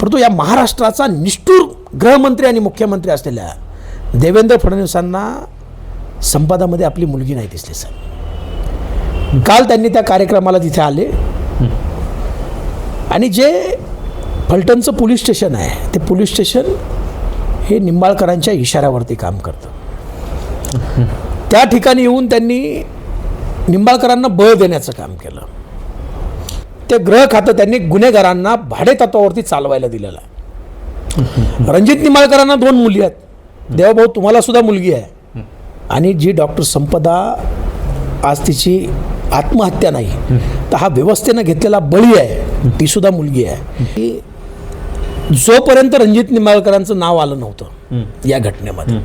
परंतु या महाराष्ट्राचा निष्ठूर गृहमंत्री आणि मुख्यमंत्री असलेल्या देवेंद्र फडणवीसांना संपादामध्ये आपली मुलगी नाही दिसली सर. काल त्यांनी त्या कार्यक्रमाला तिथे आले. आणि जे फलटणचं पोलीस स्टेशन आहे ते पोलीस स्टेशन हे निंबाळकरांच्या इशाऱ्यावरती काम करतं. त्या ठिकाणी येऊन त्यांनी निंबाळकरांना बळ देण्याचं काम केलं. ते ग्रह खातं त्यांनी गुन्हेगारांना भाडे तत्वावरती चालवायला दिलेलं आहे. रणजित निंबाळकरांना दोन मुली आहेत. देवाभाऊ तुम्हाला सुद्धा मुलगी आहे. आणि जी डॉक्टर संपदा आज तिची आत्महत्या नाही तर हा व्यवस्थेनं घेतलेला बळी आहे. ती सुद्धा मुलगी आहे. की जोपर्यंत रणजित निंबाळकरांचं नाव आलं नव्हतं या घटनेमध्ये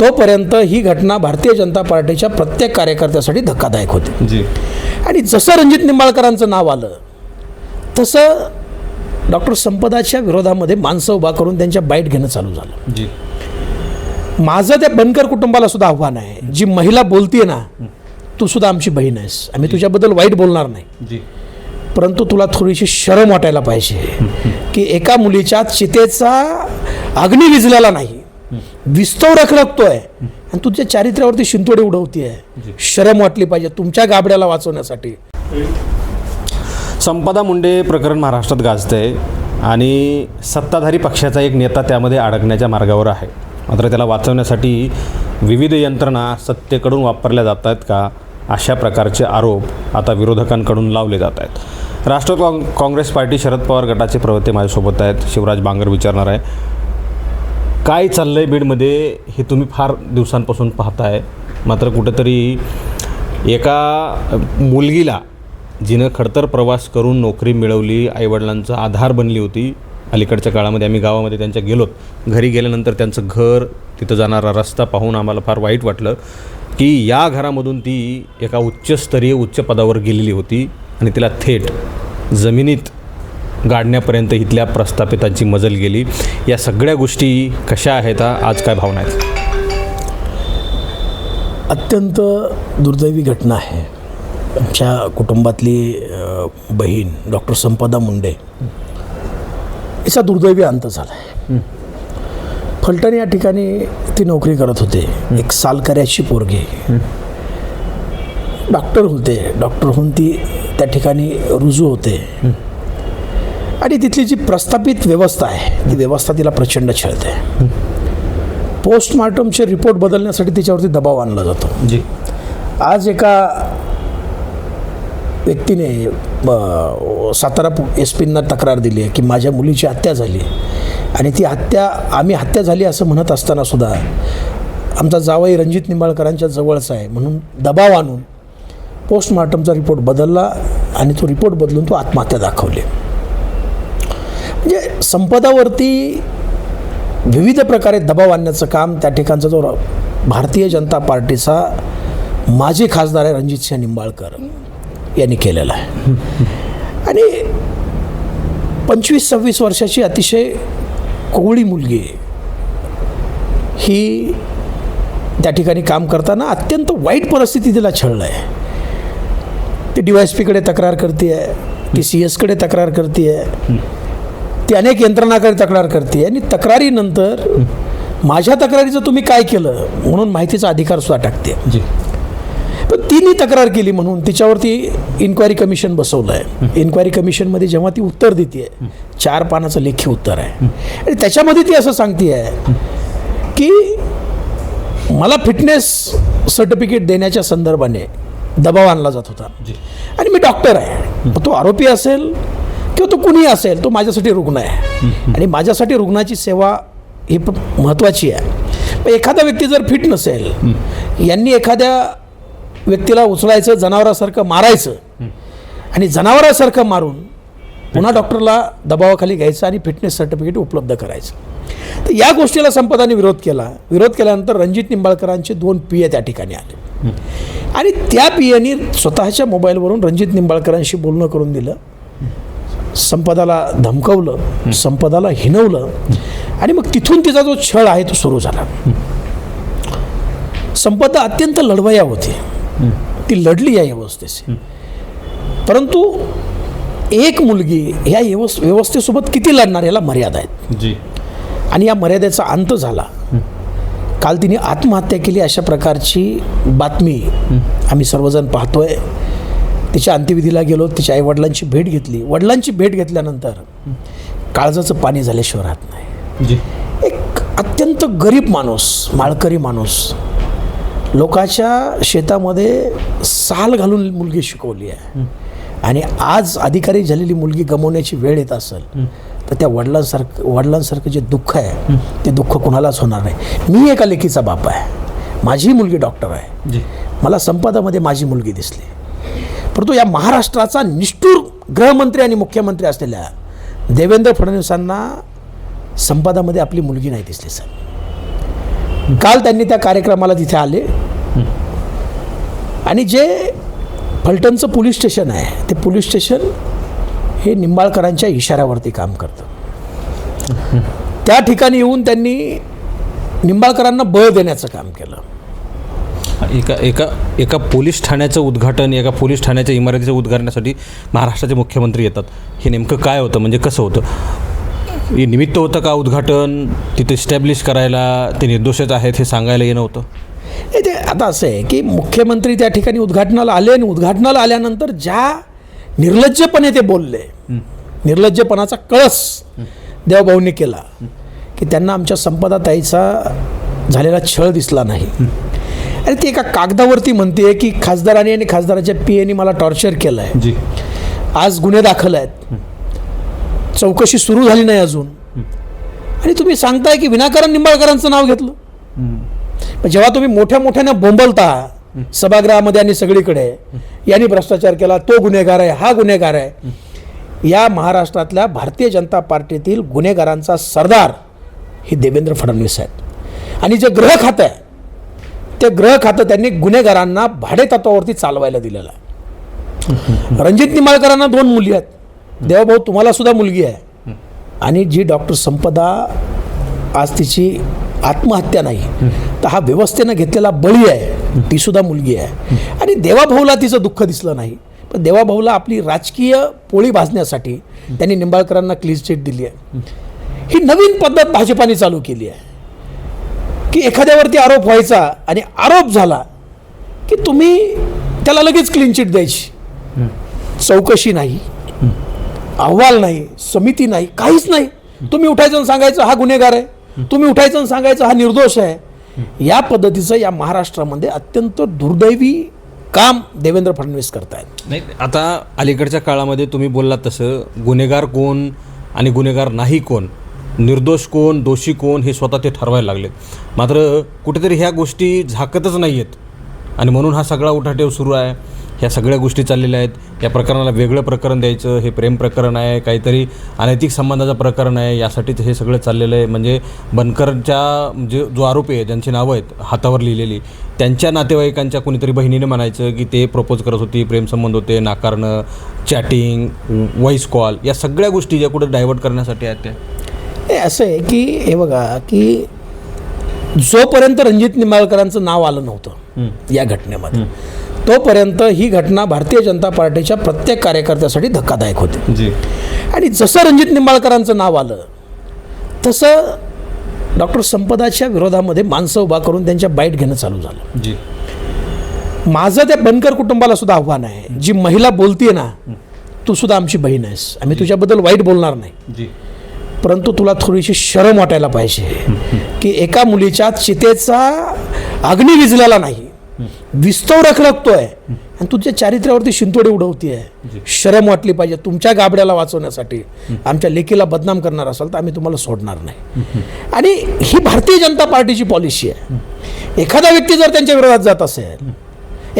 तोपर्यंत ही घटना भारतीय जनता पार्टीच्या प्रत्येक कार्यकर्त्यासाठी धक्कादायक होती. आणि जसं रणजित निंबाळकरांचं नाव आलं तसं डॉक्टर संपदाच्या विरोधामध्ये माणसं उभा करून त्यांच्या बाईट घेणं चालू झालं. जी. माझं त्या बनकर कुटुंबाला सुद्धा आव्हान आहे. जी महिला बोलतीये ना तू सुद्धा आमची बहीण आहेस. आम्ही तुझ्याबद्दल वाईट बोलणार नाही. जी. परंतु तुला थोडीशी शरम वाटायला पाहिजे. की एका मुलीच्या चितेचा अग्नी विजलेला नाही. विस्तव रखरखतोय आणि तुझ्या चारित्र्यावरती शिंतोडे उडवतीये. शरम वाटली पाहिजे तुमच्या गाबड्याला वाचवण्यासाठी. संपदा मुंडे प्रकरण महाराष्ट्रात गाजतंय आणि सत्ताधारी पक्षाचा एक नेता त्यामध्ये अडकण्याच्या मार्गावर आहे. मात्र त्याला वाचवण्यासाठी विविध यंत्रणा सत्तेकडून वापरल्या जात आहेत का अशा प्रकारचे आरोप आता विरोधकांकडून लावले जात आहेत राष्ट्रवादी काँग- काँग्रेस पार्टी शरद पवार गटाचे प्रवक्ते माझ्यासोबत आहेत. शिवराज बांगर विचारणार आहे काय चाललं आहे बीडमध्ये? हे तुम्ही फार दिवसांपासून पाहताय. मात्र कुठंतरी एका मुलगीला जिनं खडतर प्रवास करून नोकरी मिळवली आईवडिलांचा आधार बनली होती अलीकडच्या काळामध्ये आम्ही गावामध्ये त्यांच्या गेलोत. घरी गेल्यानंतर त्यांचं घर तिथं जाणारा रस्ता पाहून आम्हाला फार वाईट वाटलं की या घरामधून ती एका उच्चस्तरीय उच्च पदावर गेलेली होती आणि तिला थेट जमिनीत गाडण्यापर्यंत इथल्या प्रस्थापितांची मजल गेली. या सगळ्या गोष्टी कशा आहेत आज काय भावना आहेत? अत्यंत दुर्दैवी घटना आहे. आमच्या कुटुंबातली बहीण डॉक्टर संपदा मुंडे हिचा दुर्दैवी अंत झाला आहे फलटण या ठिकाणी ती नोकरी करत होते. एक सालकऱ्याची पोरगी. डॉक्टर होते. डॉक्टर होऊन ती त्या ठिकाणी रुजू होते. आणि तिथली जी प्रस्थापित व्यवस्था आहे ती व्यवस्था तिला प्रचंड छळते. पोस्टमार्टमचे रिपोर्ट बदलण्यासाठी तिच्यावरती दबाव आणला जातो. जी. आज एका व्यक्तीने सातारा एस पींना तक्रार दिली आहे की माझ्या मुलीची हत्या झाली आणि ती हत्या आम्ही हत्या झाली असं म्हणत असताना सुद्धा आमचा जावई रणजित निंबाळकरांच्या जवळचा आहे. म्हणून दबाव आणून पोस्टमॉर्टमचा रिपोर्ट बदलला आणि तो रिपोर्ट बदलून तो आत्महत्या दाखवली. म्हणजे संपदावरती विविध प्रकारे दबाव आणण्याचं काम त्या ठिकाणचा जो भारतीय जनता पार्टीचा माजी खासदार आहे रणजितसिंह निंबाळकर. यांनी केलेला आहे. आणि पंचवीस सव्वीस वर्षाची अतिशय कोवळी मुलगी ही त्या ठिकाणी काम करताना अत्यंत वाईट परिस्थिती तिला छळलं आहे ती डी वाय एस पीकडे तक्रार करते आहे ती सी एसकडे तक्रार करते आहे ती अनेक यंत्रणाकडे तक्रार करते आणि तक्रारीनंतर माझ्या तक्रारीचं तुम्ही काय केलं? म्हणून माहितीचा अधिकार सुद्धा टाकते जी. पण तिने तक्रार केली म्हणून. तिच्यावरती इन्क्वायरी कमिशन बसवलं आहे इन्क्वायरी कमिशनमध्ये जेव्हा ती उत्तर देते चार पानाचं लेखी उत्तर आहे. आणि त्याच्यामध्ये ती असं सांगते आहे की मला फिटनेस सर्टिफिकेट देण्याच्या संदर्भाने दबाव आणला जात होता. आणि मी डॉक्टर आहे. तो आरोपी असेल किंवा तो कुणी असेल तो माझ्यासाठी रुग्ण आहे. आणि माझ्यासाठी रुग्णाची सेवा ही महत्त्वाची आहे. एखादा व्यक्ती जर फिट नसेल यांनी एखाद्या व्यक्तीला उचलायचं जनावरासारखं मारायचं आणि जनावरासारखं मारून पुन्हा डॉक्टरला दबावाखाली घ्यायचं आणि फिटनेस सर्टिफिकेट उपलब्ध करायचं. तर या गोष्टीला संपदाने विरोध केला. विरोध केल्यानंतर रणजित निंबाळकरांचे दोन पी ए त्या ठिकाणी आले. आणि त्या पी एनी स्वतःच्या मोबाईलवरून रणजित निंबाळकरांशी बोलणं करून दिलं. संपदाला धमकवलं. संपदाला हिनवलं आणि मग तिथून तिचा जो छळ आहे तो सुरू झाला. संपदा अत्यंत लढवया होती. ती लढली या व्यवस्थेशी. परंतु एक मुलगी ह्या व्यवस् व्यवस्थेसोबत किती लढणार याला मर्यादा आहेत. जी. आणि या मर्यादेचा अंत झाला. काल तिने आत्महत्या केली अशा प्रकारची बातमी आम्ही सर्वजण पाहतोय. तिच्या अंत्यविधीला गेलो तिच्या आईवडिलांची भेट घेतली. वडिलांची भेट घेतल्यानंतर काळजाचं पाणी झाल्याशिवाय राहत नाही. एक अत्यंत गरीब माणूस माळकरी माणूस लोकाच्या शेतामध्ये साल घालून मुलगी शिकवली आहे. आणि आज अधिकारी झालेली मुलगी गमवण्याची वेळ येत असेल तर त्या वडिलांसारखं वडिलांसारखं जे दुःख आहे ते दुःख कुणालाच होणार नाही. मी एका लेखीचा बाप आहे. माझी मुलगी डॉक्टर आहे. मला संपादामध्ये माझी मुलगी दिसली. परंतु या महाराष्ट्राचा निष्ठूर गृहमंत्री आणि मुख्यमंत्री असलेल्या देवेंद्र फडणवीसांना संपादामध्ये आपली मुलगी नाही दिसली सर. काल त्यांनी त्या कार्यक्रमाला तिथे आले. आणि जे फलटणचं पोलीस स्टेशन आहे ते पोलीस स्टेशन हे निंबाळकरांच्या इशाऱ्यावरती काम करतं. त्या ठिकाणी येऊन त्यांनी निंबाळकरांना बळ देण्याचं काम केलं. एका एका एका पोलीस ठाण्याचं उद्घाटन एका पोलीस ठाण्याच्या इमारतीचं उद्घाटनासाठी महाराष्ट्राचे मुख्यमंत्री येतात. हे नेमकं काय होतं? म्हणजे कसं होतं? हे निमित्त होतं का उद्घाटन? तिथे इस्टॅब्लिश करायला ते निर्दोषच आहेत हे सांगायला येणं होतं? ते आता असं आहे की मुख्यमंत्री त्या ठिकाणी उद्घाटनाला आले आणि उद्घाटनाला आल्यानंतर ज्या निर्लज्जपणे ते बोलले निर्लज्जपणाचा कळस देवभाऊंनी केला की त्यांना आमच्या संपदा ताईचा झालेला छळ दिसला नाही. आणि ती एका कागदावरती म्हणते की खासदारांनी आणि खासदाराच्या पी एनी मला टॉर्चर केलं आहे आज गुन्हे दाखल आहेत. चौकशी सुरू झाली नाही अजून. आणि तुम्ही सांगताय की विनाकारण निंबाळकरांचं नाव घेतलं. जेव्हा तुम्ही मोठ्या मोठ्यानं बोंबलता सभागृहामध्ये आणि सगळीकडे यांनी भ्रष्टाचार केला तो गुन्हेगार आहे हा गुन्हेगार आहे. या महाराष्ट्रातल्या भारतीय जनता पार्टीतील गुन्हेगारांचा सरदार हे देवेंद्र फडणवीस आहेत. आणि जे ग्रह खातं आहे ते ग्रह खातं त्यांनी गुन्हेगारांना भाडे तत्वावरती चालवायला दिलेलं आहे. रणजित निंबाळकरांना दोन मुली आहेत. देवाभाऊ तुम्हाला सुद्धा मुलगी आहे. आणि जी डॉक्टर संपदा आज तिची आत्महत्या नाही. तर हा व्यवस्थेनं घेतलेला बळी आहे. ती सुद्धा मुलगी आहे. आणि देवाभाऊला तिचं दुःख दिसलं नाही. पण देवाभाऊला आपली राजकीय पोळी भाजण्यासाठी त्यांनी निंबाळकरांना क्लीन चिट दिली आहे. ही नवीन पद्धत भाजपाने चालू केली आहे. की एखाद्यावरती आरोप व्हायचा आणि आरोप झाला की तुम्ही त्याला लगेच क्लीन चिट द्यायची. चौकशी नाही. अहवाल नाही. समिती नाही. काहीच नाही. तुम्ही उठायचं आणि सांगायचं हा गुन्हेगार आहे. तुम्ही उठायचं आणि सांगायचं हा निर्दोष आहे. या पद्धतीचं या महाराष्ट्रामध्ये अत्यंत दुर्दैवी काम देवेंद्र फडणवीस करतायत. नाही आता अलीकडच्या काळामध्ये तुम्ही बोललात तसं गुन्हेगार कोण आणि गुन्हेगार नाही कोण निर्दोष कोण दोषी कोण हे स्वतः ते ठरवायला लागलेत मात्र कुठेतरी ह्या गोष्टी झाकतच नाही आहेत आणि म्हणून हा सगळा उठाठेव सुरू आहे. ह्या सगळ्या गोष्टी चाललेल्या आहेत. या प्रकरणाला वेगळं प्रकरण द्यायचं हे प्रेम प्रकरण आहे काहीतरी अनैतिक संबंधाचं प्रकरण आहे यासाठीच हे सगळं चाललेलं आहे. म्हणजे बनकरच्या म्हणजे जो आरोपी आहे ज्यांची नावं आहेत हातावर लिहिलेली त्यांच्या नातेवाईकांच्या कोणीतरी बहिणीने म्हणायचं की ते प्रपोज करत होती प्रेमसंबंध होते नाकारणं चॅटिंग व्हॉईस कॉल या सगळ्या गोष्टी ज्या कुठे डायव्हर्ट करण्यासाठी आहेत त्या. असं आहे की हे बघा की जोपर्यंत रणजित निंबाळकरांचं नाव आलं नव्हतं या घटनेमध्ये तोपर्यंत ही घटना भारतीय जनता पार्टीच्या प्रत्येक कार्यकर्त्यासाठी धक्कादायक होती. जी. आणि जसं रणजित निंबाळकरांचं नाव आलं तसं डॉक्टर संपदाच्या विरोधामध्ये माणसं उभा करून त्यांच्या बाईट घेणं चालू झालं. जी. माझं त्या बनकर कुटुंबाला सुद्धा आव्हान आहे. जी महिला बोलतीये ना तू सुद्धा आमची बहीण आहेस. आम्ही तुझ्याबद्दल वाईट बोलणार नाही. परंतु तुला थोडीशी शरम वाटायला पाहिजे की एका मुलीच्या चितेचा अग्नी विजलेला नाही. विस्तव रखरखतोय आणि तुझ्या चारित्र्यावरती शिंतोडे उडवतीये. शरम वाटली पाहिजे. तुमच्या गाबड्याला वाचवण्यासाठी आमच्या लेकीला बदनाम करणार असाल तर आम्ही तुम्हाला सोडणार नाही. आणि ही भारतीय जनता पार्टीची पॉलिसी आहे. एखादा व्यक्ती जर त्यांच्या विरोधात जात असेल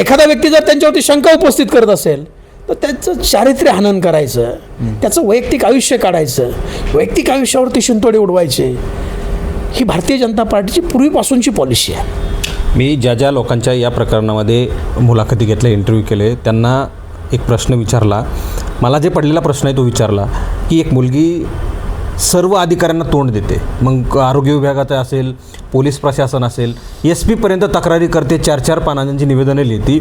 एखादा व्यक्ती जर त्यांच्यावरती शंका उपस्थित करत असेल तर त्याचं चारित्र्य हनन करायचं त्याचं वैयक्तिक आयुष्य काढायचं वैयक्तिक आयुष्यावरती शिंतोडे उडवायचे ही भारतीय जनता पार्टीची पूर्वीपासूनची पॉलिसी आहे. मी ज्या ज्या लोकांच्या या प्रकरणामध्ये मुलाखती घेतल्या इंटरव्ह्यू केले त्यांना एक प्रश्न विचारला. मला जे पडलेला प्रश्न आहे तो विचारला की एक मुलगी सर्व अधिकाऱ्यांना तोंड देते. मग आरोग्य विभागाचं असेल पोलीस प्रशासन असेल एस पीपर्यंत तक्रारी करते चार चार पानांची निवेदनं लिहिती.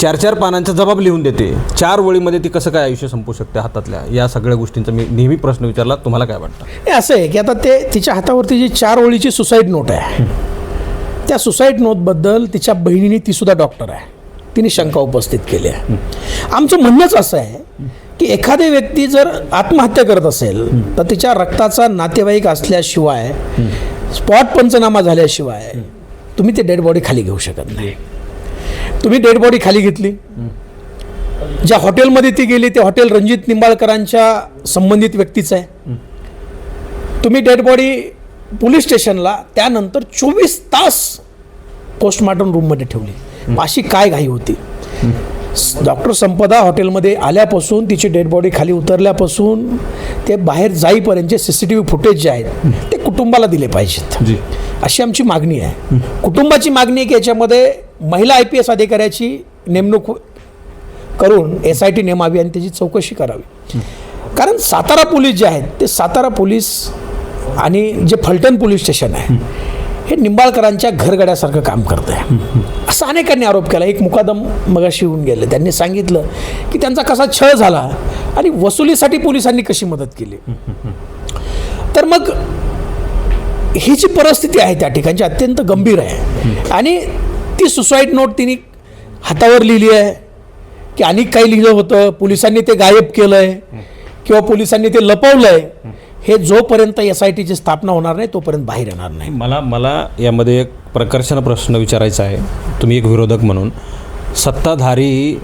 चार चार पानांचा जबाब लिहून देते. चार वळीमध्ये ती कसं काय आयुष्य संपू शकते हातातल्या? या सगळ्या गोष्टींचा मी नेहमी प्रश्न विचारला. तुम्हाला काय वाटतं? हे असं आहे की आता ते तिच्या हातावरती जी चार ओळीची सुसाईड नोट आहे त्या सुसाईड नोटबद्दल तिच्या बहिणीने ती सुद्धा डॉक्टर आहे. तिने शंका उपस्थित केली आहे. आमचं म्हणणंच असं आहे की एखादी व्यक्ती जर आत्महत्या करत असेल तर तिच्या रक्ताचा नातेवाईक असल्याशिवाय स्पॉट पंचनामा झाल्याशिवाय तुम्ही ते डेड बॉडी खाली घेऊ शकत नाही. तुम्ही डेड बॉडी खाली घेतली. ज्या हॉटेलमध्ये ती गेली ते हॉटेल रणजित निंबाळकरांच्या संबंधित व्यक्तीचं आहे. तुम्ही डेड बॉडी पोलीस स्टेशनला त्यानंतर चोवीस तास पोस्टमॉर्टम रूममध्ये ठेवली. अशी काय घाई होती? डॉक्टर संपदा हॉटेलमध्ये आल्यापासून तिची डेड बॉडी खाली उतरल्यापासून ते बाहेर जाईपर्यंतचे C C T V footage जे आहेत ते कुटुंबाला दिले पाहिजेत. अशी आमची मागणी आहे. कुटुंबाची मागणी आहे की याच्यामध्ये महिला आय पी एस अधिकाऱ्याची नेमणूक करून एस आय टी नेमावी आणि त्याची चौकशी करावी. कारण सातारा पोलीस जे आहेत ते सातारा पोलीस आणि जे फलटण पोलीस स्टेशन आहे हे निंबाळकरांच्या घरगड्यासारखं काम करत आहे असं अनेकांनी आरोप केला. एक मुकादम मगाशी होऊन गेले. त्यांनी सांगितलं की त्यांचा कसा छळ झाला आणि वसुलीसाठी पोलिसांनी कशी मदत केली. तर मग ही जी परिस्थिती आहे त्या ठिकाणची अत्यंत गंभीर आहे. आणि ती सुसाईड नोट तिने हातावर लिहिली आहे की अनेक काही लिहिलं होतं. पोलिसांनी ते गायब केलं आहे किंवा पोलिसांनी ते लपवलं आहे हे जोपर्यंत एस आय टीची स्थापना होणार नाही तोपर्यंत बाहेर येणार नाही. मला मला यामध्ये एक प्रकर्षण प्रश्न विचारायचा आहे. तुम्ही एक विरोधक म्हणून. सत्ताधारी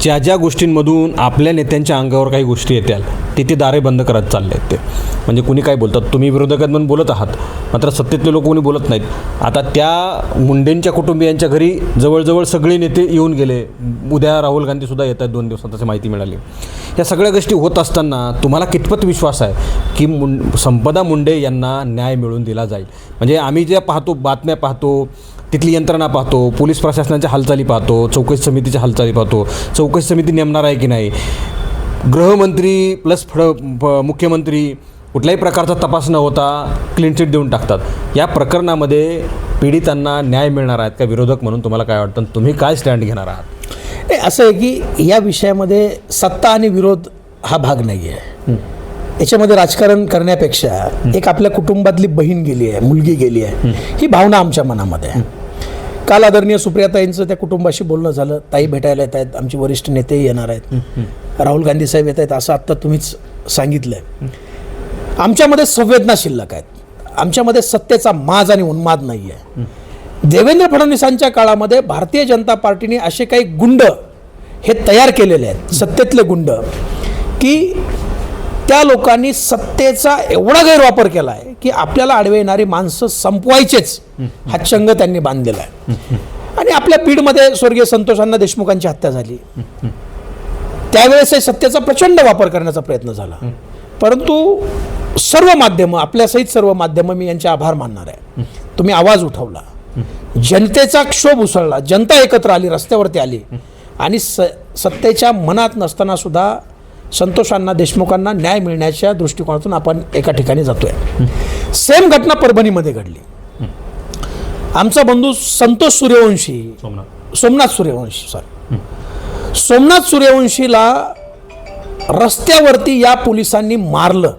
ज्या ज्या गोष्टींमधून आपल्या नेत्यांच्या अंगावर काही गोष्टी येत्याल तिथे दारे बंद करत चालले आहेत ते. म्हणजे कुणी काय बोलतात तुम्ही विरोधकात म्हणून बोलत आहात. मात्र सत्तेतले लोक कोणी बोलत नाहीत. आता त्या मुंडेंच्या कुटुंबियांच्या घरी जवळजवळ सगळे नेते येऊन गेले. उद्या राहुल गांधीसुद्धा येत आहेत दोन दिवसात असे माहिती मिळाली. या सगळ्या गोष्टी होत असताना तुम्हाला कितपत विश्वास आहे की मुं संपदा मुंडे यांना न्याय मिळवून दिला जाईल? म्हणजे आम्ही ज्या पाहतो बातम्या पाहतो तिथली यंत्रणा पाहतो पोलीस प्रशासनाच्या हालचाली पाहतो चौकशी समितीच्या हालचाली पाहतो चौकशी समिती नेमणार आहे की नाही? गृहमंत्री प्लस फड मुख्यमंत्री कुठल्याही प्रकारचा तपास न होता क्लीन चिट देऊन टाकतात. या प्रकरणामध्ये पीडितांना न्याय मिळणार आहेत का विरोधक म्हणून तुम्हाला काय वाटतं? तुम्ही काय स्टँड घेणार आहात? असं आहे की या विषयामध्ये सत्ता आणि विरोध हा भाग नाही आहे याच्यामध्ये राजकारण करण्यापेक्षा एक आपल्या कुटुंबातली बहीण गेली आहे मुलगी गेली आहे ही. भावना आमच्या मनामध्ये आहे. काल आदरणीय सुप्रियाताईंचं त्या कुटुंबाशी बोलणं झालं. ताई भेटायला येत आहेत आमचे वरिष्ठ नेतेही येणार आहेत. राहुल गांधी साहेब येत आहेत असं आत्ता तुम्हीच सांगितलंय. आमच्यामध्ये संवेदना शिल्लक आहेत. आमच्यामध्ये सत्तेचा माज आणि उन्माद नाही आहे देवेंद्र फडणवीसांच्या काळामध्ये भारतीय जनता पार्टीने असे काही गुंड हे तयार केलेले आहेत सत्तेतले गुंड की त्या लोकांनी सत्तेचा एवढा गैरवापर केला आहे की आपल्याला आडवे येणारी माणसं संपवायचेच. हा चंग त्यांनी बांधलेला आहे. आणि आपल्या बीडमध्ये स्वर्गीय संतोषांना देशमुखांची हत्या झाली. त्यावेळेस हे सत्तेचा प्रचंड वापर करण्याचा प्रयत्न झाला. परंतु सर्व माध्यमं आपल्यासहित सर्व माध्यमं मी यांचे आभार मानणार आहे. तुम्ही आवाज उठवला. जनतेचा क्षोभ उसळला. जनता एकत्र आली रस्त्यावरती आली. आणि स सत्तेच्या मनात नसताना सुद्धा संतोषांना देशमुखांना न्याय मिळण्याच्या दृष्टिकोनातून आपण एका ठिकाणी जातोय. सेम घटना परभणीमध्ये घडली. आमचा बंधू संतोष सूर्यवंशी सोमनाथ. सोमनाथ सूर्यवंशी सॉरी सोमनाथ सूर्यवंशीला रस्त्यावरती या पोलिसांनी मारलं.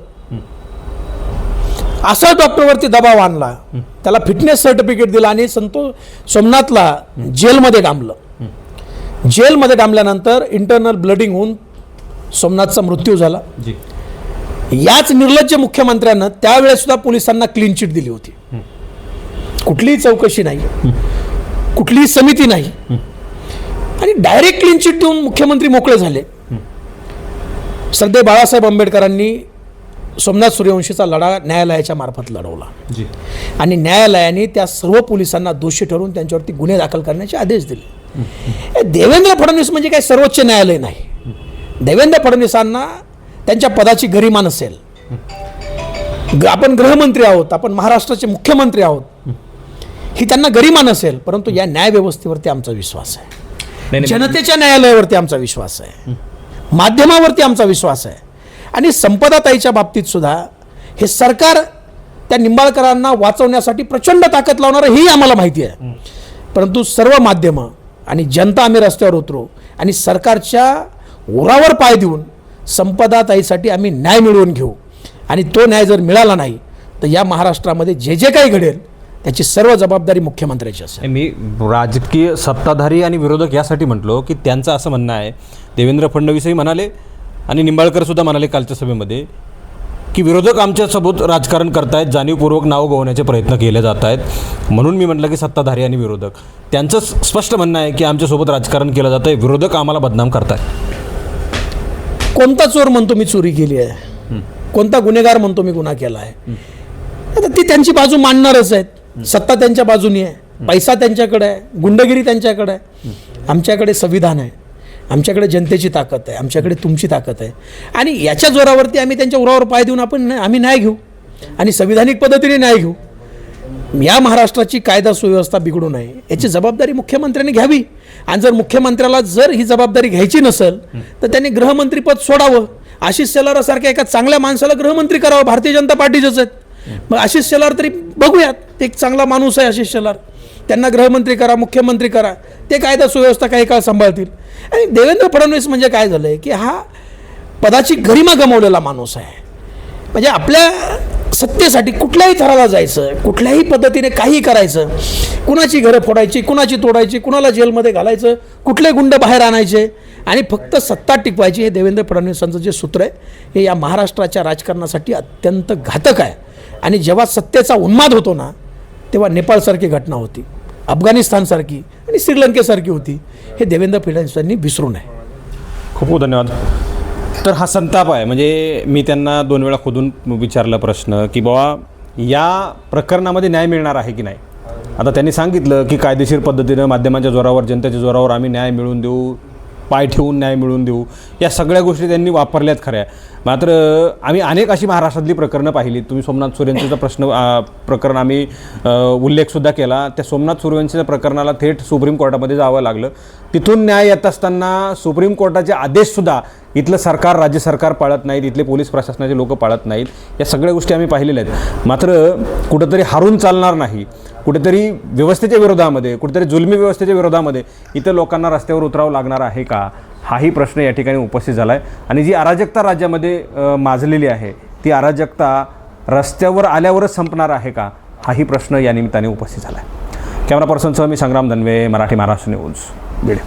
असा डॉक्टरवरती दबाव आणला. त्याला फिटनेस सर्टिफिकेट दिला आणि संतोष सोमनाथला जेलमध्ये डांबलं. जेलमध्ये डांबल्यानंतर इंटरनल ब्लडिंग होऊन सोमनाथचा मृत्यू झाला. याच निर्लज्ज मुख्यमंत्र्यानं त्यावेळेस सुद्धा पोलिसांना क्लीन चिट दिली होती. कुठलीही चौकशी नाही. कुठलीही समिती नाही. आणि डायरेक्ट क्लीन चिट देऊन मुख्यमंत्री मोकळे झाले. सरदे बाळासाहेब आंबेडकरांनी सोमनाथ सूर्यवंशीचा लढा न्यायालयाच्या मार्फत लढवला. आणि न्यायालयाने त्या सर्व पोलिसांना दोषी ठरवून त्यांच्यावरती गुन्हे दाखल करण्याचे आदेश दिले. देवेंद्र फडणवीस म्हणजे काय सर्वोच्च न्यायालय नाही. देवेंद्र फडणवीसांना त्यांच्या पदाची गरिमा नसेल. आपण गृहमंत्री आहोत आपण महाराष्ट्राचे मुख्यमंत्री आहोत. ही त्यांना गरिमा नसेल परंतु या न्यायव्यवस्थेवरती आमचा विश्वास आहे. जनतेच्या न्यायालयावरती आमचा विश्वास आहे. माध्यमावरती आमचा विश्वास आहे. आणि संपदाताईच्या बाबतीत सुद्धा हे सरकार त्या निंबाळकरांना वाचवण्यासाठी प्रचंड ताकद लावणारं हेही आम्हाला माहिती आहे. परंतु सर्व माध्यमं आणि जनता आम्ही रस्त्यावर उतरू आणि सरकारच्या उरावर पाय देऊन संपदाताईसाठी आम्ही न्याय मिळवून घेऊ. आणि तो न्याय जर मिळाला नाही तर या महाराष्ट्रामध्ये जे जे काही घडेल त्याची सर्व जबाबदारी मुख्यमंत्र्याची असेल. मी राजकीय सत्ताधारी आणि विरोधक यासाठी म्हटलो की त्यांचं असं म्हणणं आहे. देवेंद्र फडणवीसही म्हणाले आणि निंबाळकर सुद्धा म्हणाले कालच्या सभेमध्ये की विरोधक आमच्यासोबत राजकारण करतायत जाणीवपूर्वक नाव गवण्याचे प्रयत्न केले जात आहेत म्हणून मी म्हटलं की सत्ताधारी आणि विरोधक. त्यांचं स्पष्ट म्हणणं आहे की आमच्यासोबत राजकारण केलं जातं आहे विरोधक आम्हाला बदनाम करतायत. कोणता चोर म्हणतो मी चोरी केली आहे? कोणता गुन्हेगार म्हणतो मी गुन्हा केला आहे? आता ती त्यांची बाजू मांडणारच आहेत. सत्ता त्यांच्या बाजूनी आहे. पैसा त्यांच्याकडे आहे. गुंडगिरी त्यांच्याकडे आहे. आमच्याकडे संविधान आहे. आमच्याकडे जनतेची ताकद आहे. आमच्याकडे तुमची ताकद आहे. आणि याच्या जोरावरती आम्ही त्यांच्या उरावर पाय देऊन आपण आम्ही न्याय घेऊ. आणि संविधानिक पद्धतीने न्याय घेऊ. या महाराष्ट्राची कायदा सुव्यवस्था बिघडू नये याची जबाबदारी मुख्यमंत्र्यांनी घ्यावी. आणि जर मुख्यमंत्र्याला जर ही जबाबदारी घ्यायची नसेल तर त्यांनी गृहमंत्रीपद सोडावं. आशिष शेलारासारख्या एका चांगल्या माणसाला गृहमंत्री करावं भारतीय जनता पार्टीचेच आहेत मग आशिष शेलार तरी बघूयात ते एक चांगला माणूस आहे आशिष शेलार. त्यांना गृहमंत्री करा मुख्यमंत्री करा ते कायदा सुव्यवस्था काही काळ सांभाळतील. आणि देवेंद्र फडणवीस म्हणजे काय झालं आहे की हा पदाची गरिमा गमावलेला माणूस आहे. म्हणजे आपल्या सत्तेसाठी कुठल्याही थराला जायचं कुठल्याही पद्धतीने काही करायचं कुणाची घरं फोडायची कुणाची तोडायची कुणाला जेलमध्ये घालायचं कुठले गुंड बाहेर आणायचे आणि फक्त सत्ता टिकवायची हे देवेंद्र फडणवीसांचं जे सूत्र आहे हे या महाराष्ट्राच्या राजकारणासाठी अत्यंत घातक आहे. आणि जेव्हा सत्तेचा उन्माद होतो ना तेव्हा नेपाळसारखी घटना होती अफगाणिस्तानसारखी आणि श्रीलंकेसारखी होती. हे देवेंद्र फडणवीसांनी विसरू नये. खूप खूप धन्यवाद. तर हा संताप आहे. म्हणजे मी त्यांना दोन वेळा खोदून विचारला प्रश्न की बाबा या प्रकरणामध्ये न्याय मिळणार आहे की नाही? आता त्यांनी सांगितलं की कायदेशीर पद्धतीनं माध्यमांच्या जोरावर जनतेच्या जोरावर आम्ही न्याय मिळवून देऊ. पाय ठेवून न्याय मिळवून देऊ. या सगळ्या गोष्टी त्यांनी वापरल्यात खऱ्या. मात्र आम्ही अनेक अशी महाराष्ट्रातली प्रकरणं पाहिली. तुम्ही सोमनाथ सूर्यवंशीचा प्रश्न प्रकरण आम्ही उल्लेखसुद्धा केला. त्या सोमनाथ सूर्यवंशीच्या प्रकरणाला थेट सुप्रीम कोर्टामध्ये जावं लागलं. तिथून न्याय येत असताना सुप्रीम कोर्टाचे आदेशसुद्धा इथलं सरकार राज्य सरकार पाळत नाहीत. इथले पोलीस प्रशासनाचे लोक पाळत नाहीत. या सगळ्या गोष्टी आम्ही पाहिलेल्या आहेत. मात्र कुठंतरी हारून चालणार नाही. कुठेतरी व्यवस्थेच्या विरोधामध्ये कुठेतरी जुलमी व्यवस्थेच्या विरोधामध्ये इतर लोकांना रस्त्यावर उतरावं लागणार आहे का? हाही प्रश्न या ठिकाणी उपस्थित झाला आहे आणि जी अराजकता राज्यामध्ये माजलेली आहे ती अराजकता रस्त्यावर आल्यावरच संपणार आहे का? हाही प्रश्न या निमित्ताने उपस्थित झाला आहे कॅमेरा पर्सनसह मी संग्राम धनवे मराठी महाराष्ट्र न्यूज बीड.